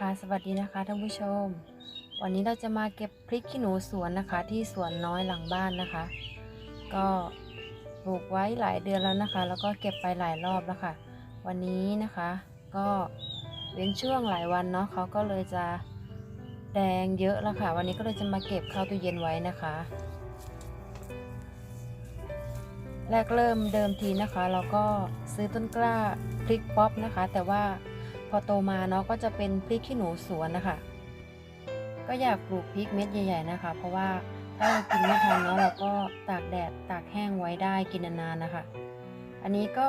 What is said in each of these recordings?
ค่ะสวัสดีนะคะท่านผู้ชม วันนี้เราจะมาเก็บพริกขี้หนูสวนนะคะ ที่สวนน้อยหลังบ้านนะคะ ก็ปลูกไว้หลายเดือนแล้วนะคะ แล้วก็เก็บไปหลายรอบแล้วค่ะ วันนี้นะคะ ก็เว้นช่วงหลายวันเนาะเขาก็เลยจะแดงเยอะแล้วค่ะ วันนี้ก็เลยจะมาเก็บเข้าตู้เย็นไว้นะคะ แรกเริ่มเดิมทีนะคะ เราก็ซื้อต้นกล้าพริกป๊อปนะคะ แต่ว่า อโตมาเนาะก็จะเป็นพริกขี้หนูสวนนะคะ ก็อยากปลูกพริกเม็ดใหญ่ ๆนะคะ เพราะว่าถ้าเรากินไม่ทันเนาะเราก็ตากแดดตากแห้งไว้ได้กินนานๆนะคะ อันนี้ก็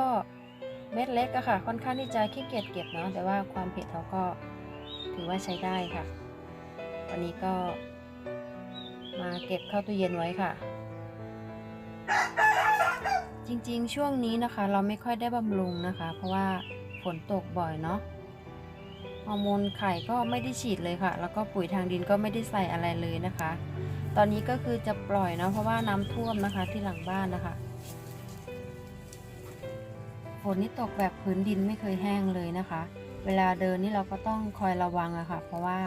เม็ดเล็กอะค่ะ ค่อนข้างที่จะขี้เกียจเก็บเนาะแต่ว่าความเผ็ดเขาก็ถือว่าใช้ได้ค่ะ วันนี้ก็มาเก็บเข้าตู้เย็นไว้ค่ะ จริงๆ ช่วงนี้นะคะ เราไม่ค่อยได้บำรุงนะคะ เพราะว่าฝนตกบ่อยเนาะ ฮอร์โมนไข่ก็ไม่ได้ฉีดเลยค่ะ แล้วก็ปุ๋ยทางดินก็ไม่ได้ใส่อะไรเลยนะคะ ตอนนี้ก็คือจะปล่อยเนาะเพราะว่าน้ำท่วมนะคะที่หลังบ้านนะคะฝนนี่ตกแบบพื้นดินไม่เคยแห้งเลยนะคะ เวลาเดินนี่เราก็ต้องคอยระวังอะค่ะ เพราะว่า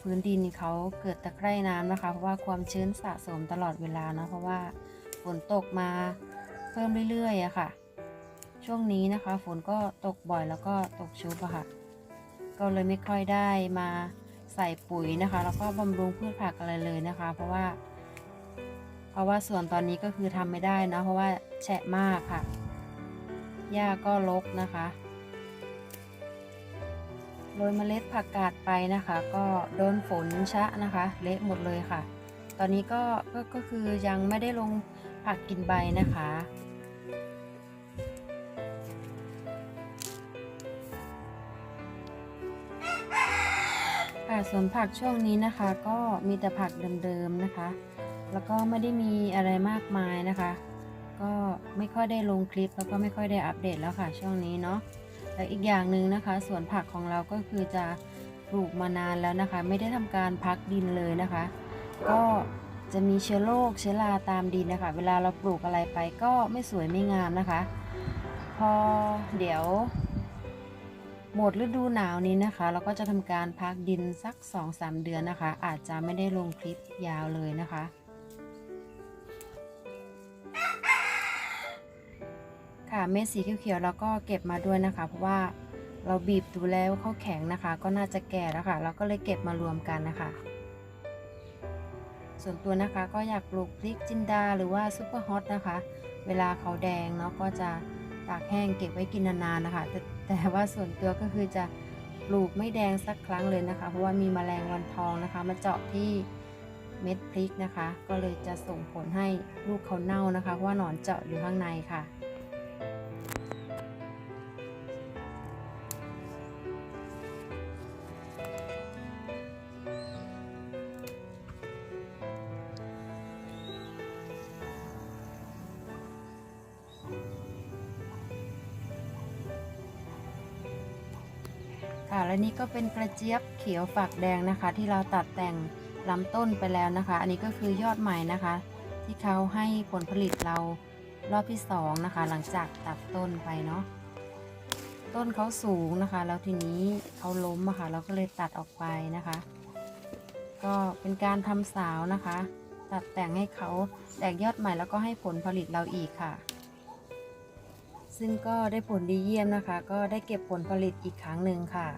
พื้นดินเขาเกิดตะไคร่น้ำนะคะ เพราะว่าความชื้นสะสมตลอดเวลาเนาะเพราะว่าฝนตกมาเพิ่มเรื่อยๆอะค่ะ ช่วงนี้นะคะ ฝนก็ตกบ่อยแล้วก็ตกชุบอะค่ะ ก็เลยไม่ค่อยได้มาใส่ปุ๋ยนะคะ แล้วก็บำรุงพืชผักอะไรเลยนะคะ เพราะว่า เพราะว่าส่วนตอนนี้ก็คือทำไม่ได้นะเพราะว่าแฉะมากค่ะหญ้าก็รกนะคะโรยเมล็ดผักกาดไปนะคะ ก็โดนฝนชะนะคะ เละหมดเลยค่ะ ตอนนี้ก็ก็ก็คือยังไม่ได้ลงผักกินใบนะคะ สวนผักช่วงนี้นะคะ ก็มีแต่ผักเดิมๆนะคะ แล้วก็ไม่ได้มีอะไรมากมายนะคะ ก็ไม่ค่อยได้ลงคลิปแล้วก็ไม่ค่อยได้อัปเดตแล้วค่ะ ช่วงนี้เนาะแล้วอีกอย่างหนึ่งนะคะสวนผักของเราก็คือจะปลูกมานานแล้วนะคะ ไม่ได้ทำการพักดินเลยนะคะ ก็จะมีเชื้อโรคเชื้อราตามดินนะคะ เวลาเราปลูกอะไรไปก็ไม่สวยไม่งามนะคะ พอเดี๋ยว หมดฤดูหนาวนี้นะคะ เราก็จะทำการพักดินสัก 2-3 เดือนนะคะ อาจจะไม่ได้ลงคลิปยาวเลยนะคะ ค่ะเม็ดสีเขียวๆเราก็เก็บมาด้วยนะคะ เพราะว่าเราบีบดูแล้วเขาแข็งนะคะ ก็น่าจะแก่แล้วค่ะ เราก็เลยเก็บมารวมกันนะคะ ส่วนตัวนะคะก็อยากปลูกพริกจินดาหรือว่าซุปเปอร์ฮอตนะคะ เวลาเขาแดงเนาะก็จะตากแห้งเก็บไว้กินนานๆนะคะแต่ แต่ว่าส่วนตัวก็คือจะปลูกไม่แดงสักครั้งเลยนะคะ เพราะว่ามีแมลงวันทองนะคะ มาเจาะที่เม็ดพริกนะคะ ก็เลยจะส่งผลให้ลูกเขาเน่านะคะเพราะว่าหนอนเจาะอยู่ข้างในค่ะ ค่ะ และนี่ก็เป็นกระเจี๊ยบเขียวฝักแดงนะคะ ที่เราตัดแต่งลำต้นไปแล้วนะคะ อันนี้ก็คือยอดใหม่นะคะ ที่เขาให้ผลผลิตเรารอบที่สองนะคะ หลังจากตัดต้นไปเนาะต้นเขาสูงนะคะ แล้วทีนี้เขาล้มอะค่ะ เราก็เลยตัดออกไปนะคะ ก็เป็นการทำสาวนะคะ ตัดแต่งให้เขาแตกยอดใหม่แล้วก็ให้ผลผลิตเราอีกค่ะ ซึ่งก็ได้ผลดีเยี่ยมนะคะ ก็ได้เก็บผลผลิตอีกครั้งหนึ่งค่ะ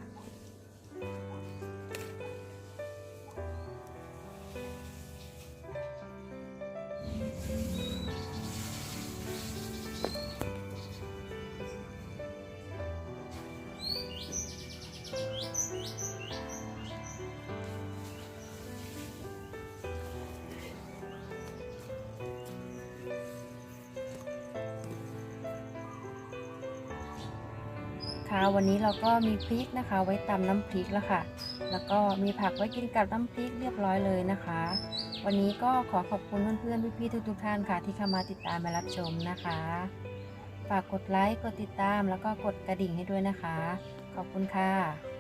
วันนี้เราก็มีพริกนะคะ ไว้ตำน้ำพริกแล้วค่ะ แล้วก็มีผักไว้กินกับน้ำพริกเรียบร้อยเลยนะคะ วันนี้ก็ขอขอบคุณเพื่อนๆพี่ๆทุกๆท่านค่ะ ที่เข้ามาติดตามมารับชมนะคะ ฝากกดไลค์กดติดตามแล้วก็กดกระดิ่งให้ด้วยนะคะ ขอบคุณค่ะ